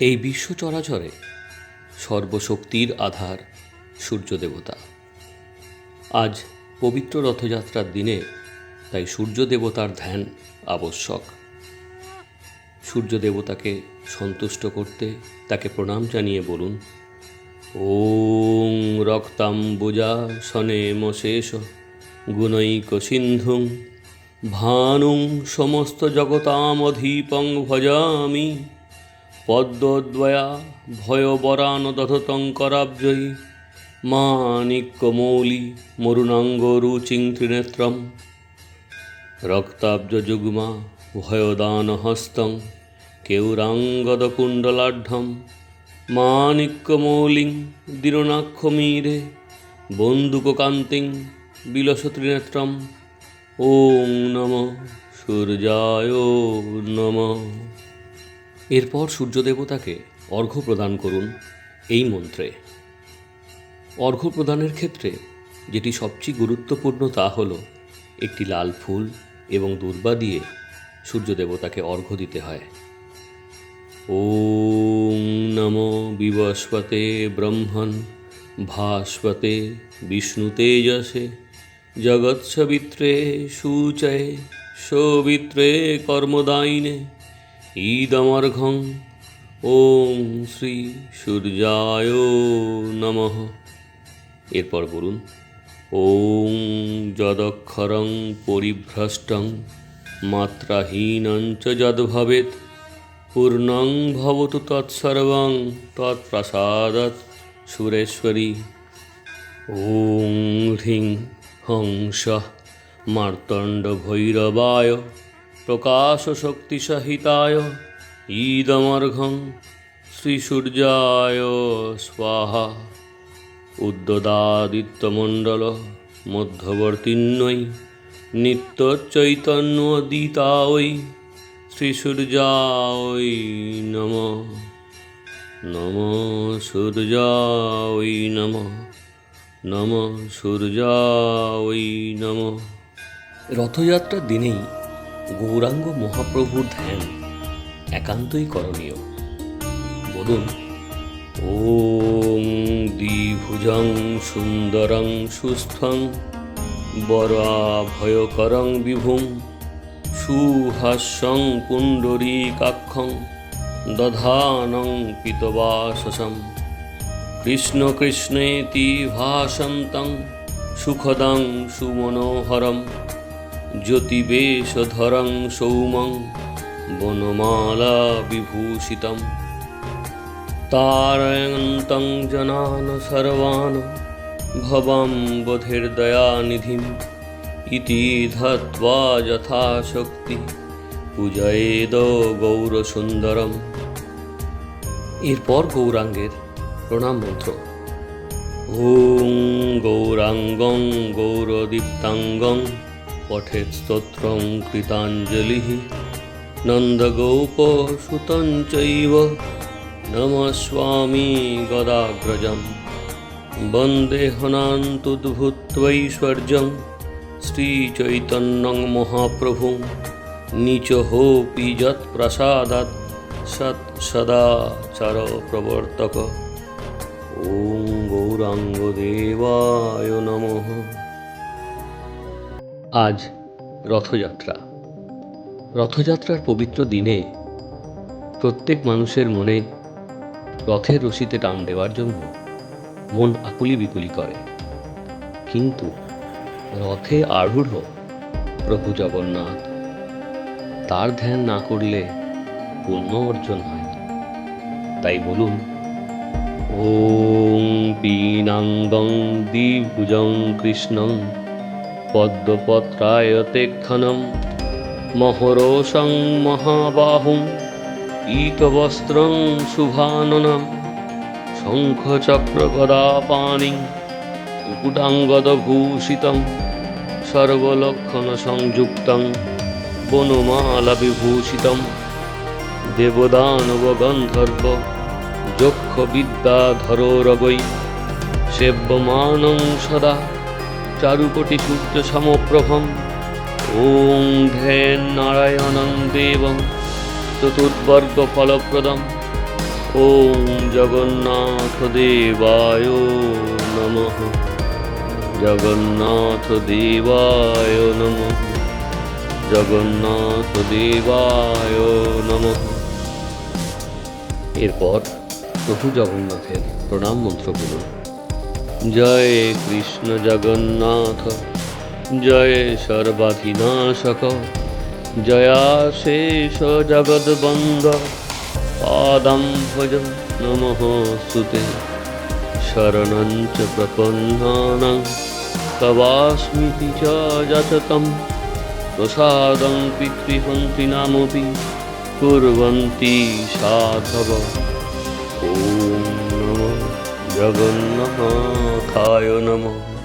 এই বিশ্ব চরাচরে সর্বশক্তির আধার সূর্য দেবতা। আজ পবিত্র রথযাত্রার দিনে তাই সূর্য দেবতার ধ্যান আবশ্যক। সূর্য দেবতাকে সন্তুষ্ট করতে তাকে প্রণাম জানিয়ে বলুন, ওং রক্তাম্বুজা শনেমশেষ গুণৈক সিন্ধুং, ভানুং সমস্ত জগতামধীপং ভজামি। পদ্মদ্বয়া ভয়বরান দধতং করাব্জয়ী মানিক্যমৌলি মরুণাঙ্গরুচিং ত্রিনেত্রম রক্তাব্জযুগ্মা ভয়দানহস্তং কেউরাঙ্গদকুণ্ডলাঢ্যম। মানিক্যমৌলিং দীরণাক্ষমীরে বন্দুককান্তিং বিলসত্রিনেত্রম। ওং নম সূর্যায় নম। এরপর সূর্যদেবতাকে অর্ঘ্য প্রদান করুন এই মন্ত্রে। অর্ঘ্য প্রদানের ক্ষেত্রে যেটি সবচেয়ে গুরুত্বপূর্ণ তা হল একটি লাল ফুল এবং দুর্বা দিয়ে সূর্য দেবতাকে অর্ঘ্য দিতে হয়। ওং নম বিবস্পতে ব্রহ্মণ ভাস্পতে বিষ্ণু তেজসে জগৎসবিত্রে সূচয়ে, সবিত্রে কর্মদায়িনে। ঈদমর্ঘং ওং শ্রী সূর্যায় নমঃ। এরপর বলুন ওং যদক্ষরং পরিভ্রষ্টং মাত্রাহীনং চ যদ্ভবেৎ পূর্ণং ভবতু তৎসর্বং তৎপ্রসাদৎ সুরেশ্বরী। ওং হ্রিং হংস মার্তণ্ডভৈরবায়। প্রকাশশক্তিসহিতায় ঈদমর্ঘং শ্রীসূর্যায় স্বাহা। উদ্যদাদিত্যমণ্ডল মধ্যবর্তীন্নৈ নিত্যচৈতন্যদিতাঐ শ্রীসূর্যায় নম। নম সূর্যায় নম। নম সূর্যায় নম। রথযাত্রার দিনেই গৌরাঙ্গ মহাপ্রভুর ধ্যান একান্তই করণীয়। বলুন ওং দ্বিভুজং সুন্দরং সুস্থং বরাভয়করং বিভুং সুহাস্যং পুণ্ডরীকাক্ষং দধানং পিতবাসসম কৃষ্ণ কৃষ্ণেতি ভাসন্তং সুখদং সুমনোহরম জ্যোতিবেশধরং সৌমং বনমালা বিভূষিতম। তারয়ন্तं জনান সর্বান ভবাম বোধির্দয়ানিধিম ইতি ধত্বা যথাশক্তি পূজয়েদ গৌরসুন্দরম। এরপর গৌরাঙ্গের প্রণাম মন্ত্র। ওং গৌরাঙ্গং গৌরদীপ্তাঙ্গং পঠেৎ স্তোত্রং কৃতাঞ্জলি। নন্দগোপসুतं চৈব। নমঃ স্বামী গদাগ্রজম। বন্দে হনান্তুদ্ভুত্বৈশ্বর্যং শ্রীচৈতন্যং মহাপ্রভুং। নিচহোপি যৎপ্রসাদাৎ। সৎ সদাচার প্রবর্তক ওং গৌরাঙ্গদেবায় নমঃ। আজ রথযাত্রা। রথযাত্রার পবিত্র দিনে প্রত্যেক মানুষের মনে রথের রশিতে টান দেওয়ার জন্য মন আকুলি বিকুলি করে। কিন্তু রথে আরূঢ় প্রভু জগন্নাথ, তার ধ্যান না করলে পুণ্য অর্জন হয় না। তাই বলুন ওং পীনাঙ্গং দ্বিভুজং কৃষ্ণং পদ্মপত্রায়তেক্ষণম মহরোষং মহাবাহুম ইতবস্ত্রং শুভাননম শঙ্খচক্রগদাপাণিং কুকুটাঙ্গদভূষিতং সর্বলক্ষণসংযুক্তং বনমালাবিভূষিতং দেবদানবগন্ধর্ব যক্ষবিদ্যাধরো রগৈ সেব্যমানং সদা চারুকোটি সূর্য সমপ্রভম। ওং ধ্যান নারায়ণং দেবং চতুর্বর্গ ফলপ্রদম ওং জগন্নাথ দেবায় নম। জগন্নাথ দেবায় নম। জগন্নাথ দেবায় নম। এরপর প্রভু জগন্নাথের প্রণাম মন্ত্রগুলো। জয় কৃষ্ণ জগন্নাথ, জয় সর্বাধিনাশক জয়াশেষ জগদ্বন্দ পাদম ভজ নমঃ সুতে শরণঞ্চ প্রপন্নানাং তবাস্মিতি চ যততম পিতৃহন্তি নামপি, কুর্বন্তি সাধব। ও জগন্নাথায় নমঃ